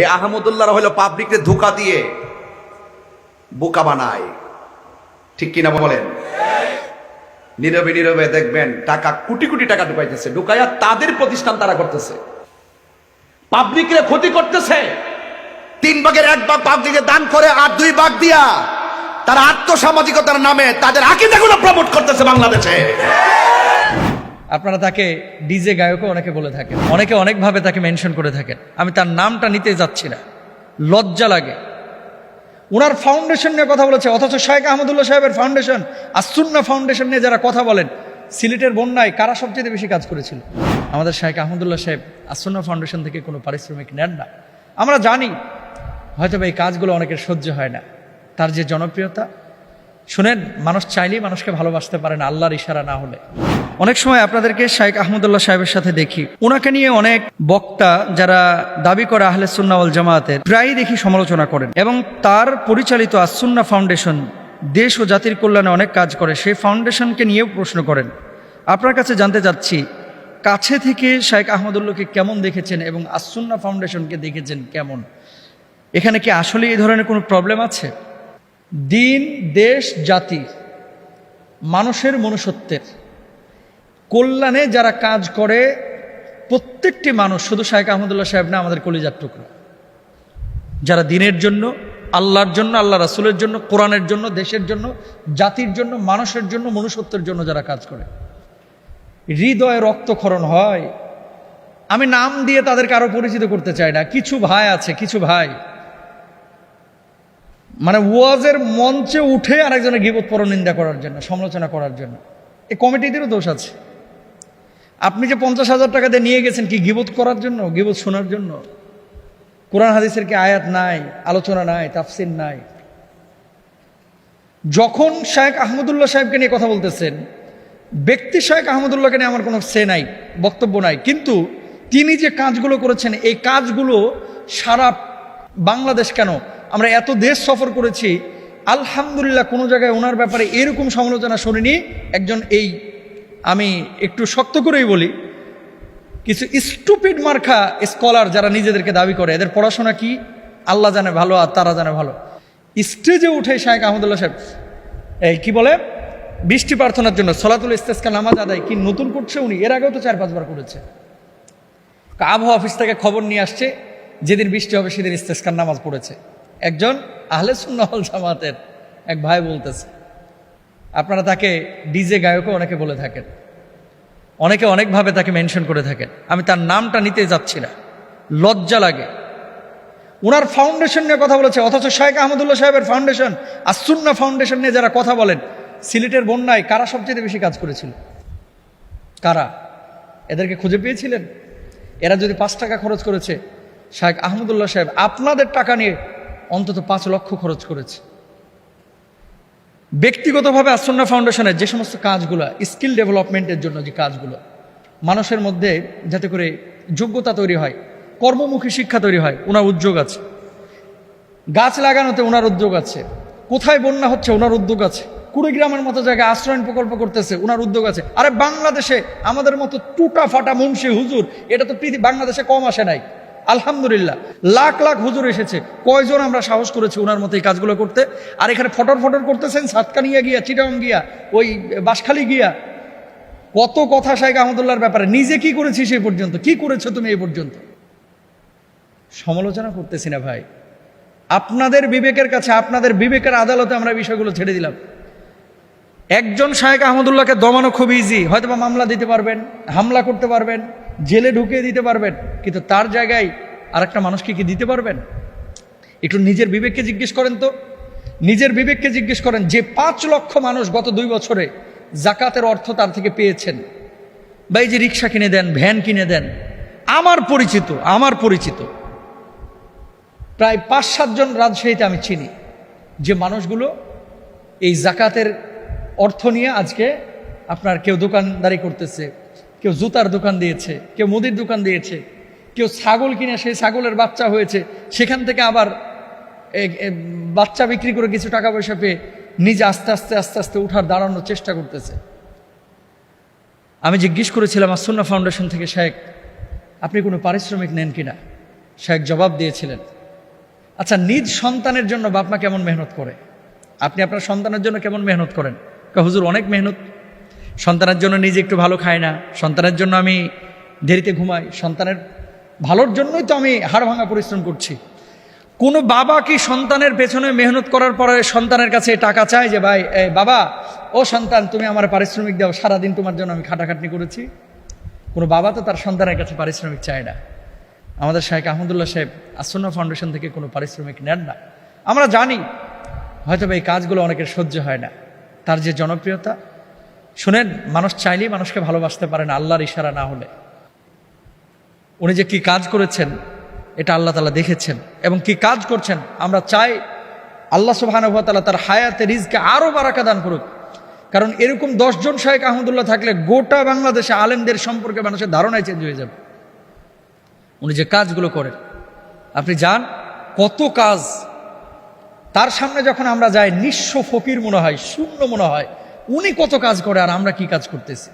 এই আহমদুল্লাহ হলো পাবলিককে ধোকা দিয়ে বোকা বানায়। ঠিক কিনা বলেন? নীরবে নীরবে দেখবেন টাকা, কোটি কোটি টাকা ঢুকাইতেছে, ঢুকাইয়া তাদের প্রতিষ্ঠান তারা করতেছে। পাবলিকের ক্ষতি করতেছে। তিন ভাগের এক ভাগ পাবলিকে দান করে আর দুই ভাগ দিয়া তারা আত্মসামাজিকতার নামে তাদের আকিদাগুলো প্রমোট করতেছে বাংলাদেশে। আপনারা তাকে ডিজে গায়কও অনেকে বলে থাকেন। অনেকে অনেকভাবে তাকে মেনশন করে থাকেন। আমি তার নামটা নিতে যাচ্ছি না। লজ্জা লাগে। ওনার ফাউন্ডেশন নিয়ে কথা বলেছে, অথচ শাহেখ আহমদুল্লাহ সাহেবের ফাউন্ডেশন আসুন্না ফাউন্ডেশন নিয়ে যারা কথা বলেন, সিলেটের বন্যায় কারা সবচেয়ে বেশি কাজ করেছিল? আমাদের শাহেখ আহমদুল্লাহ সাহেব আসুন্না ফাউন্ডেশন থেকে কোনো পারিশ্রমিক নেন না। আমরা জানি, হয়তো এই কাজগুলো অনেকের সহ্য হয় না। তার যে জনপ্রিয়তা, শুনেন, মানুষ চাইলেই মানুষকে ভালোবাসতে পারে না, আল্লাহর ইশারা না হলে। অনেক সময় আপনাদেরকে শাইখ আহমদুল্লাহ সাহেবের সাথে দেখি। ওনাকে নিয়ে অনেক বক্তা যারা দাবি করে আহলে সুন্নাওয়াল জামায়াতের, প্রায়ই দেখি সমালোচনা করেন। এবং তার পরিচালিত আসুন্না ফাউন্ডেশন দেশ ও জাতির কল্যাণে অনেক কাজ করে। সেই ফাউন্ডেশনকে নিয়েও প্রশ্ন করেন। আপনার কাছে জানতে চাচ্ছি, কাছে থেকে শাইখ আহমদুল্লাহকে কেমন দেখেছেন এবং আসুন্না ফাউন্ডেশনকে দেখেছেন কেমন? এখানে কি আসলে এই ধরনের কোনো প্রবলেম আছে? দিন, দেশ, জাতি, মানুষের মনুষ্যত্বের। কল্যাণে যারা কাজ করে, প্রত্যেকটি মানুষ, শুধু শাহেখ আহমদুল্লাহ সাহেব না, আমাদের কলিজার টুকরা। যারা দিনের জন্য, আল্লাহর জন্য, আল্লাহ রাসুলের জন্য, কোরআনের জন্য, দেশের জন্য, জাতির জন্য, মানুষের জন্য, মনুষ্যত্বের জন্য যারা কাজ করে। হৃদয়ে রক্তক্ষরণ হয়। আমি নাম দিয়ে তাদেরকে আরও পরিচিত করতে চাই না। কিছু ভাই আছে, কিছু ভাই। মানে ওয়াজের মঞ্চে উঠে আরেকজনের গিবত পরনিন্দা করার জন্য, সমালোচনা করার জন্য। এই কমিটিদেরও দোষ আছে। আপনি যে পঞ্চাশ হাজার টাকা দিয়ে নিয়ে গেছেন কি গিবত করার জন্য? গিবত শোনার জন্য? কোরআন হাদিসের কি আয়াত নাই, আলোচনা নাই, তাফসির নাই? যখন শায়েখ আহমদুল্লাহ সাহেবকে নিয়ে কথা বলতেছেন, ব্যক্তি শায়েখ আহমদুল্লাহকে নিয়ে আমার কোনো সে নাই, বক্তব্য নাই, কিন্তু তিনি যে কাজগুলো করেছেন, এই কাজগুলো সারা বাংলাদেশ কেন? আমরা এত দেশ সফর করেছি, আলহামদুলিল্লাহ কোনো জায়গায় ওনার ব্যাপারে এরকম সমালোচনা শুনিনি, একজন এই আমি একটু শক্ত করেই বলি, কিছু স্টুপিড মার্খা স্কলার যারা নিজেদেরকে দাবি করে, এদের পড়াশোনা কি? আল্লাহ জানে ভালো আর তারা জানে ভালো। স্টেজে উঠে শাহেখ আহমদুল্লাহ সাহেব, এই কি বলে? বৃষ্টি প্রার্থনার জন্য সলাতুল ইস্তেস্কা নামাজ আদায় কি নতুন করছে উনি? এর আগেও তো চার পাঁচবার করেছে। আবহাওয়া অফিস থেকে খবর নিয়ে আসছে, যেদিন বৃষ্টি হবে সেদিন ইস্তেস্কার নামাজ পড়েছে। একজন আহলে সুন্নাহল জামাতের এক ভাই বলতেছে আপনারা তাকে ডিজে গায়কও অনেকে বলে থাকেন। অনেকে অনেকভাবে তাকে মেনশন করে থাকেন। আমি তার নামটা নিতে যাচ্ছি না। লজ্জা লাগে। ওনার ফাউন্ডেশন নিয়ে কথা বলেছে, অথচ শাহেখ আহমদুল্লাহ সাহেবের ফাউন্ডেশন আসুন্না ফাউন্ডেশন নিয়ে যারা কথা বলেন, সিলেটের বন্যায় কারা সবচেয়ে বেশি কাজ করেছিল? কারা? এদেরকে খুঁজে পেয়েছিলেন? এরা যদি পাঁচ টাকা খরচ করেছে শাহেখ আহমদুল্লাহ সাহেব আপনাদের টাকা নিয়ে অন্তত পাঁচ লক্ষ খরচ করেছে। ব্যক্তিগতভাবে আসন্না ফাউন্ডেশনের যে সমস্ত কাজগুলো স্কিল ডেভেলপমেন্টের জন্য যে কাজগুলো, মানুষের মধ্যে যাতে করে যোগ্যতা তৈরি হয়, কর্মমুখী শিক্ষা তৈরি হয়, ওনার উদ্যোগ আছে। গাছ লাগানোতে ওনার উদ্যোগ আছে। কোথায় বন্যা হচ্ছে, ওনার উদ্যোগ আছে। কুড়িগ্রামের মতো জায়গায় আশ্রয়ণ প্রকল্প করতেছে, ওনার উদ্যোগ আছে। আরে বাংলাদেশে আমাদের মতো টুটা ফাটা মুন্সি হুজুর, এটা তো পৃথিবী বাংলাদেশে কম আসে নাই। আলহামদুলিল্লাহ, লাখ লাখ হুজুর এসেছে। কয়জন আমরা সাহস করেছি ওনার মতো এই কাজগুলো করতে? আর এখানে ফটর ফটর করতেছেন, সাতকানিয়া গিয়া, চিটাং গিয়া, ওই বাসখালি গিয়া। কত কথা শাহেখ আহমদুল্লাহর ব্যাপারে। নিজে কি করেছিস এই পর্যন্ত? কি করেছ তুমি এই পর্যন্ত? সমালোচনা করতেছি না ভাই। আপনাদের বিবেকের কাছে, আপনাদের বিবেকের আদালতে আমরা বিষয়গুলো ছেড়ে দিলাম। একজন শাহেক আহমদুল্লাহকে দমানো খুব ইজি হয়তো মামলা দিতে পারবেন, হামলা করতে পারবেন। জেলে ঢুকিয়ে দিতে পারবেন, কিন্তু তার জায়গায় আরেকটা মানুষকে কি দিতে পারবেন? একটু নিজের বিবেককে জিজ্ঞেস করেন তো। নিজের বিবেককে জিজ্ঞেস করেন, যে পাঁচ লক্ষ মানুষ গত দুই বছরে জাকাতের অর্থ তার থেকে পেয়েছেন, বা এই যে রিক্সা কিনে দেন, ভ্যান কিনে দেন, আমার পরিচিত আমার পরিচিত, প্রায় পাঁচ সাতজন রাজশাহীতে আমি চিনি, যে মানুষগুলো এই জাকাতের অর্থ নিয়ে আজকে আপনার কেউ দোকানদারি করতেছে কেউ জুতার দোকান দিয়েছে, কেউ মুদির দোকান দিয়েছে, কেউ ছাগল কিনে, সেই ছাগলের বাচ্চা হয়েছে, সেখান থেকে আবার বাচ্চা বিক্রি করে কিছু টাকা পয়সা পেয়ে নিজে আস্তে আস্তে আস্তে আস্তে উঠার দাঁড়ানোর চেষ্টা করতেছে। আমি জিজ্ঞেস করেছিলাম আসন্না ফাউন্ডেশন থেকে শেখ, আপনি কোনো পারিশ্রমিক নেন কিনা? শেখ জবাব দিয়েছিলেন আচ্ছা নিজ সন্তানের জন্য বাপমা কেমন মেহনত করে? আপনি আপনার সন্তানের জন্য কেমন মেহনত করেন? হুজুর, অনেক মেহনত সন্তানের জন্য নিজে একটু ভালো খাই না, সন্তানের জন্য আমি দেরিতে ঘুমাই, সন্তানের ভালোর জন্যই তো আমি হাড় ভাঙা পরিশ্রম করছি। কোনো বাবা কি সন্তানের পেছনে মেহনত করার পরে সন্তানের কাছে টাকা চায় যে, ভাই এই বাবা, ও সন্তান, তুমি আমার পারিশ্রমিক দাও, সারাদিন তোমার জন্য আমি খাটাখাটনি করেছি। কোনো বাবা তো তার সন্তানের কাছে পারিশ্রমিক চায় না। আমাদের শাহেখ আহমদুল্লাহ সাহেব আসন্না ফাউন্ডেশন থেকে কোনো পারিশ্রমিক নেন না। আমরা জানি, হয়তো এই কাজগুলো অনেকের সহ্য হয় না। তার যে জনপ্রিয়তা শুনেন, মানুষ চাইলেই মানুষকে ভালোবাসতে পারে না, আল্লাহর ইশারা না হলে। উনি যে কি কাজ করেছেন, এটা আল্লাহ তালা দেখেছেন এবং কি কাজ করছেন, আমরা চাই আল্লাহ সুবাহানুভাতালা তার হায়াতে, রিজকে আরও বারাকা দান করুক। কারণ এরকম দশজন শাহেক আহমদুল্লাহ থাকলে গোটা বাংলাদেশে আলেমদের সম্পর্কে মানুষের ধারণাই চেঞ্জ হয়ে যাবে। উনি যে কাজগুলো করেন, আপনি যান, কত কাজ, তার সামনে যখন আমরা যাই, নিঃস্ব ফকির মনে হয়, শূন্য মনে হয় উনি কত কাজ করে আর আমরা কি কাজ করতেছি?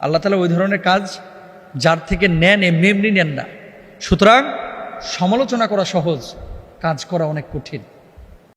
আল্লাহ তালা ওই ধরনের কাজ যার থেকে নেন, এমনি এমনি নেন না। সুতরাং সমালোচনা করা সহজ, কাজ করা অনেক কঠিন।